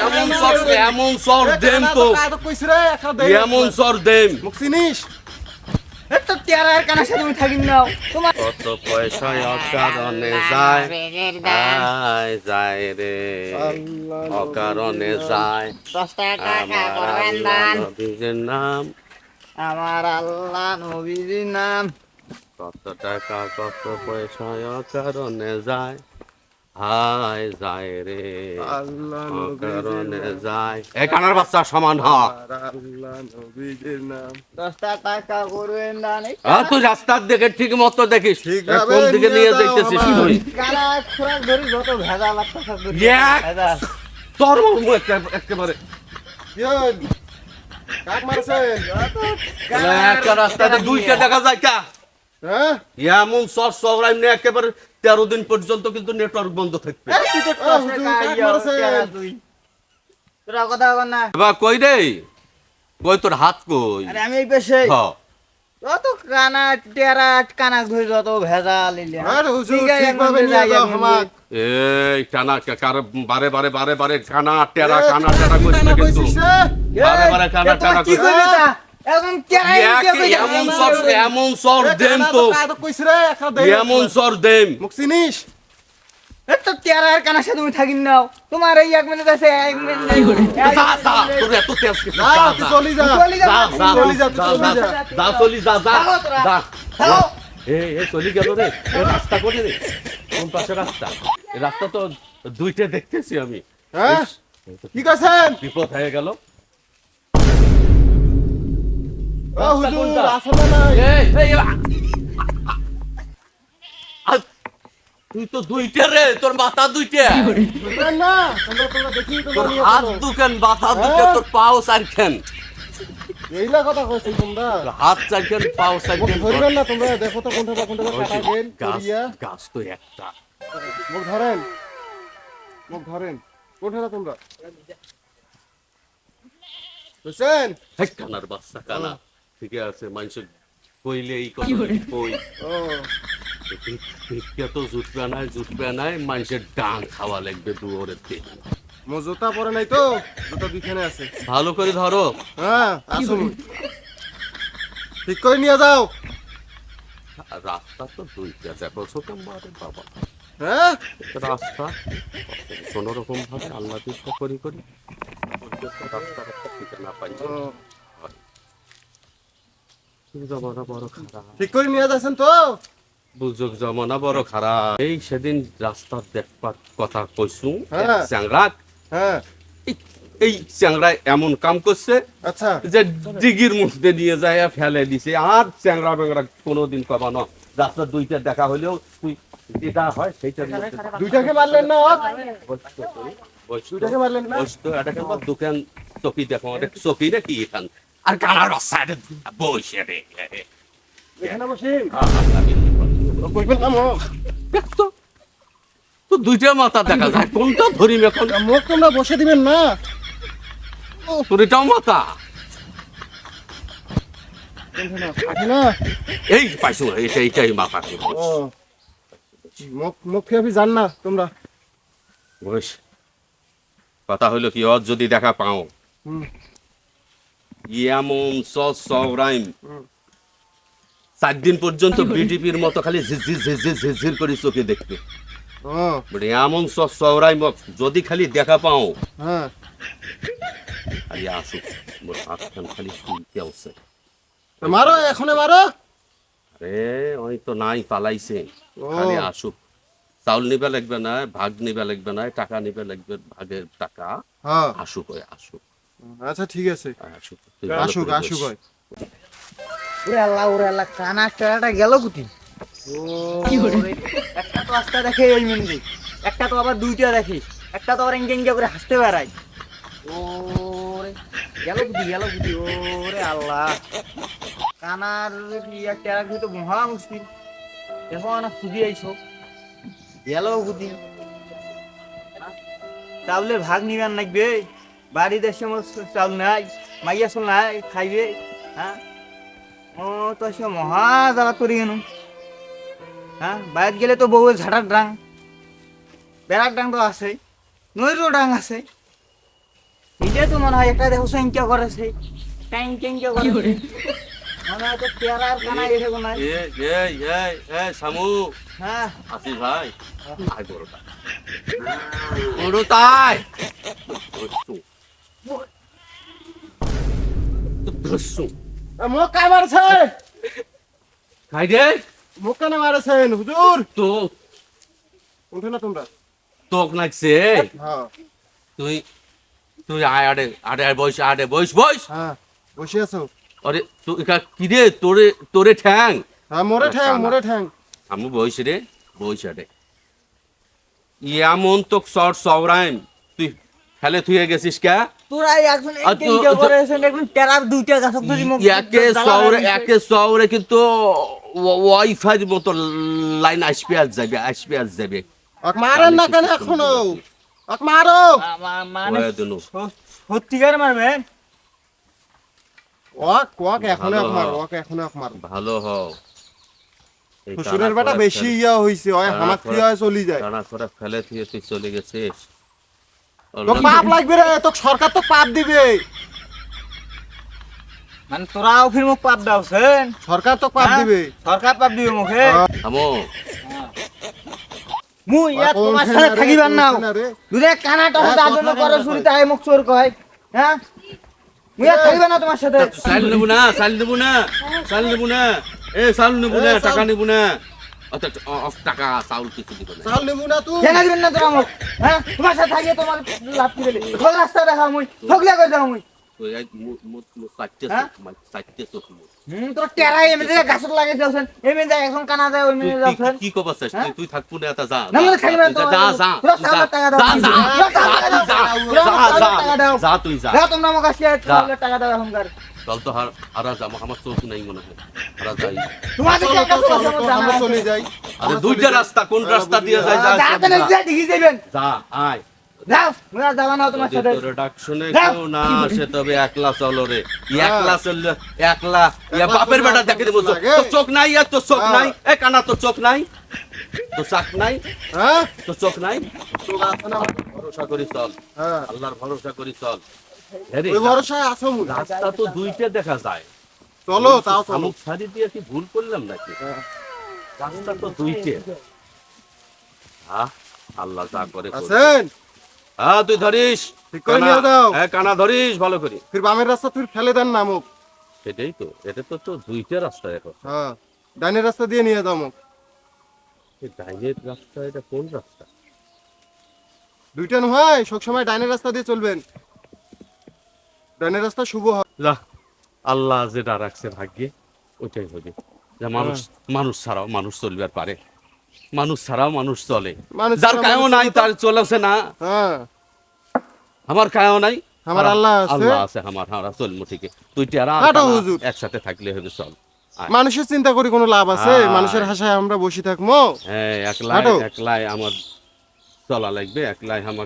এমন সর এমন সর দেম তো এমন সর মুখ চিনিস কত অকারণে যায় রে অকারণে দান নবীজির নাম আমার আল্লাহ নবীজির নাম কত টাকা কত পয়সা অকারণে যায় হায় যায় রে। আল্লাহ যায়। এ কানার বাচ্চা সমান হ আল্লাহ নবীজির নাম। দশটা টাকা করবেন দান এই তুই রাস্তার দিকে ঠিক মতো দেখিস। কোন দিকে নিয়ে নিয়ে যাইতেছিস তুই? কানা খোরাক ধরি যত ভেজা লাগতে থাকবে এক। ভেজাল। তোর মুখ একেবারে। কাক মারছেন? একটা রাস্তাতে দুইটা দেখা যায় কা। হ্যাঁ? এমন সর সরাই নিয়ে একেবারে তেরো দিন পর্যন্ত কিন্তু নেটওয়ার্ক বন্ধ থাকবে। তেরা। তোরা কথা বল না। এবার কই রে? কই তোর হাত কই? আরে আমি এই পেশে হ। যত কানা টেরা কানা ঘুরে যত ভেজা লিলে আরে হুজুর ঠিকভাবে নিয়ে যাও আমাক। এই কানা কার বারে বারে বারে বারে কানা টেরা কানা টেরা কি করছিস কিন্তু। বারে বারে কানা টেরা কি এমন সর এমন এ, দেম তো কাক কইছিস রে? একটা দে। এমন সর দেম মুখ চিনিস তো টেরার কানা সাথে তুমি থাকি নাও তোমার এই এক মিনিট আছে এক মিনিট নাই যা যা তোর এত তেজ কিসের? যা যা, তুই যা। চলি যা চলি যা, যা, যা, চলি যা, যা, চলি যা, যা। যা, চলি যা, যা, যাও তোরা। যা। যাও। এই, এই, চলি গেল রে এ রাস্তা কোনে রে কোন পাশে রাস্তা রাস্তা তো দুইটা দেখতেছি আমি হ্যাঁ কি কইছেন বিপদ হয়ে গেল তুই তো দুইটা রে তোর মাথা দুইটা। না তোমরা তোমরা তোর হাত দুখান মাথা দুইটা হ্যাঁ। তোর পাও চারখান। এইলা কথা কইছি তোমরা। হাত চারখান পাও চারখান ধরবেন না তোমরা দেখো তো কোনটা কোনটা ওই যে কাটা গেল গাছ করিয়া। গাছ তো একটা। মুখ ধরেন। মুখ ধরেন। কোনটা তোমরা? বুঝছেন কানার বাচ্চা কানা। ঠিক আছে মানুষ কইলে এই কথা কই? ভিক্ষা তো জুটবে নাই জুটবে নাই মানুষের ডাং খাওয়া লাগবে দুয়ারের দিন মো জুতা পরে নাই তো জুতা আছে। ভালো করে ধরো। হ্যাঁ আসো মুই। ঠিক করে নিয়ে যাও। রাস্তা তো দুইটা দেখো ছোট মারে বাবা। হ্যাঁ? রাস্তা? কোনো রকম ভাবে আল্লাহ চেষ্টা করি করি। রাস্তা রাস্তা ঠিকানা পাই। ও, জমানা বড় খারাপ ঠিক করে নিয়ে যাচ্ছেন তো বুঝুক জমানা বড় খারাপ। এই সেদিন রাস্তা দেখবার কথা কইছু হ্যাঁ। হ্যাঁ। এই চ্যাংরা এমন কাম করছে আচ্ছা। যে ডিগির মধ্যে নিয়ে যায় ফেলে দিছে। আর চ্যাংরা ব্যাংরা কোনোদিন কমানো রাস্তা দুইটা দেখা হলেও তুই যেটা হয় মধ্যে দুইটাকে মারলেন না দুইটাকে মারলেন না? দোকান চকি দেখো চকি রে কি এখান? আর কানার বাচ্চা বসে রে এখানে বসি? কইবেন না মুখ দেখতো তো দুইটা মাথা দেখা যায়। কোনটা ধরিম এখন? মুখ তোমরা বসে দিবেন না। মাথা? এই পাইছো এটা এটাই মাথা ও মুখ মুখ খেয়ে যান না তোমরা। বস কথা হলো কি যদি দেখা পাও। হুম। সস। চার দিন পর্যন্ত বিডিপির মতো খালি ঝিঝির ঝিঝির ঝিঝির করে চোখে এমন সবরাইম যদি খালি দেখা পাও। হ্যাঁ। খালি আসুক মোর হাতখান খালি শুনতে মারো এখনে মারো। আরে ওই তো নাই পালাইছে। খালি আসুক। চাউল নিবে লাগবে না ভাগ নিবে লাগবে না টাকা নিবে লাগবে ভাগের টাকা। হ্যাঁ। আসুক ওই আসুক। আচ্ছা ঠিক আছে। আসুক আসুক। হয় ওরে আল্লাহ ওরে আল্লাহ কানা টেরাটা গেল কুতি কি করে একটা তো রাস্তা দেখে ওই মিনিটে একটা তো আবার দুইটা দেখি একটা তো আবার এঙ্গে এঙ্গে করে হাসতে বেড়াই ওরে। গেল কুতি গেল কুতি ওরে আল্লাহ। কানার ইয়া টেরা তো মহা মুশকিল। দেখো না খুঁজি আইছো। গেল কুতি চাউলের ভাগ নিবেন লাগবে বাড়ি দেশে চাউল নাই মাইয়া চুল নাই খাইবে হ্যাঁ? ও তো সে মহা জ্বালা করি কেন? হ্যাঁ? বাইরে গেলে তো বউয়ের ঝাঁটার ডাং বেড়ার ডাং তো আছে নইরো ডাং আছে নিজে তো মনে হয় একটা দেখো সংখ্যা করেছে টাইম কেঙ্কা করেছে। মনে হয় তো কোনো সামু হ্যাঁ। ভাই। আয় বড়টা। বড় তাই। কাই মারছে? খাই দে মোক কেন মারেছেন হুজুর তো উঠে না তোমরা। তোক লাগছে হ্যাঁ। তুই তুই আয় আডে আডে আয় বইস আডে বইস বইস। হ্যাঁ বসে আছো। আরে তুই একা কি রে? তোরে তোরে ঠ্যাং। হ্যাঁ মোরে ঠ্যাং মোরে ঠ্যাং। আমি বইস রে বইস আডে এমন তো শর্ট সবরাইম তুই ফেলে থুয়ে গেছিস কে? তোরা এখন করেছেন এখন টেরার দুইটা গাছ ধরি মুখ একে শহরে একে শহরে কিন্তু ওয়াইফাই মতো লাইন আসবে আর যাবে আসবে আর যাবে। মারেন না কেন এখনও? মারো। মানে ওয়া দুনু। স- সত্যিকার মারবেন ওয়াক ওয়াক এখনও এক ভালো। মার ওয়াক এখনও এক মার। ভালো হও শ্বশুরের বেটা বেশি ইয়া হইছে ওই টানা কি হয় চলি যায়। টানা করে ফেলে তুই চলে গেছিস। তোর পাপ লাগবে রে তোর সরকার তো পাপ দিবে। মানে তোরাও ফির মুখ পাপ দাওছেন সরকার তো পাপ হ্যাঁ? দিবে। সরকার পাপ দিবে মুখে হ্যাঁ। আমো মুই ইয়া তোমার সাথে থাকিবার কোন নাও। দুরে কানাটা হ্যাঁ, তার জন্য কেন করে কয়? শুরুতে আই মুখ চোর কয়। হ্যাঁ? মুই আর থাকিবার না তোমার সাথে। সাইল নেব না সাইল নেব না সাইল নেব না। এ সাইল নেব না টাকা সাল- নেব না। টাকা চাউল কিছু দিব না চাল নেব না তুই কেনা দিবেন না তোরা মুখ হ্যাঁ তোমার সাথে থাকিয়ে তোমার লাভ কি দিলে ঠক রাস্তা দেখা মুই ঠকলে কই যাও মুই তুই মু- মু- হ্যাঁ? মানে। হুম তোর টেরাই এমনি জায়গা গাছত লাগে যাওছেন এমনি যায় এখন কানা যায় ওই মেনে কি- যাওছেন কি কবার চাস? হ্যাঁ? তুই তুই থাকব না এটা যা না, যা, মানে না যা, যা যা যা, টাকা দাও। যা, যা, যা, যা, দাও। যা, যা, টাকা দাও। যা তুই তোমরা আমাকে টাকা দাও এখনকার চল তো হারা যা আমার চোখ নাই মনে হয়। হারা যাই তো, তো, আমরা চলে আরে দুইটা রাস্তা কোন রাস্তা দিয়ে যায় যা যা তাহলে যাবেন যা আয়। তোর ডাকশনে যাও। কেউ না আসে তবে একলা চলো রে। হ্যাঁ। ইয়া চোখ নাই তোর চোখ হ্যাঁ। নাই। এ কানা তোর চোখ নাই। তোর চাক নাই। হ্যাঁ। তোর চোখ নাই। ভরসা করি চল। হ্যাঁ। আল্লাহর ভরসা করি চল। ওই ভরসায় আছো রাস্তা তো দুইটা দেখা যায়। চলো তাও চলো। দিয়ে কি ভুল করলাম নাকি? হ্যাঁ। রাস্তা তো দুইটে। আল্লাহ যা করে আছেন হ্যাঁ তুই ধরিস। ঠিক করে কানা- নিয়ে দাও। হ্যাঁ কানা ধরিস ভালো করে। ফির বামের রাস্তা তুই ফেলে দেন না মুখ সেটাই তো এটা তো তো দুইটা রাস্তা এখন হ্যাঁ ডাইনের রাস্তা দিয়ে নিয়ে যাও মুখ ডাইনের রাস্তা এটা কোন রাস্তা? দুইটা নয় সবসময় ডাইনের রাস্তা দিয়ে চলবেন। ডাইনের রাস্তা শুভ হয় যা আল্লাহ যেটা রাখছে ভাগ্যে ওইটাই হবে। যে মানুষ মানুষ ছাড়াও মানুষ চলবে আর পারে। মানুষ ছাড়াও মানুষ চলে। যার কায়ও নাই তার চলেছে না। হ্যাঁ। আমার কায়ও নাই আমার আল্লাহ আছে। আল্লাহ আছে আমার ঠিকই। তুই টেরা। একসাথে থাকলে হবে চল। মানুষের চিন্তা করি কোনো লাভ আছে? হ্যাঁ। মানুষের হাসায় আমরা বসে থাকব হ্যাঁ একলাই একলাই আমার চলা লাগবে একলাই আমার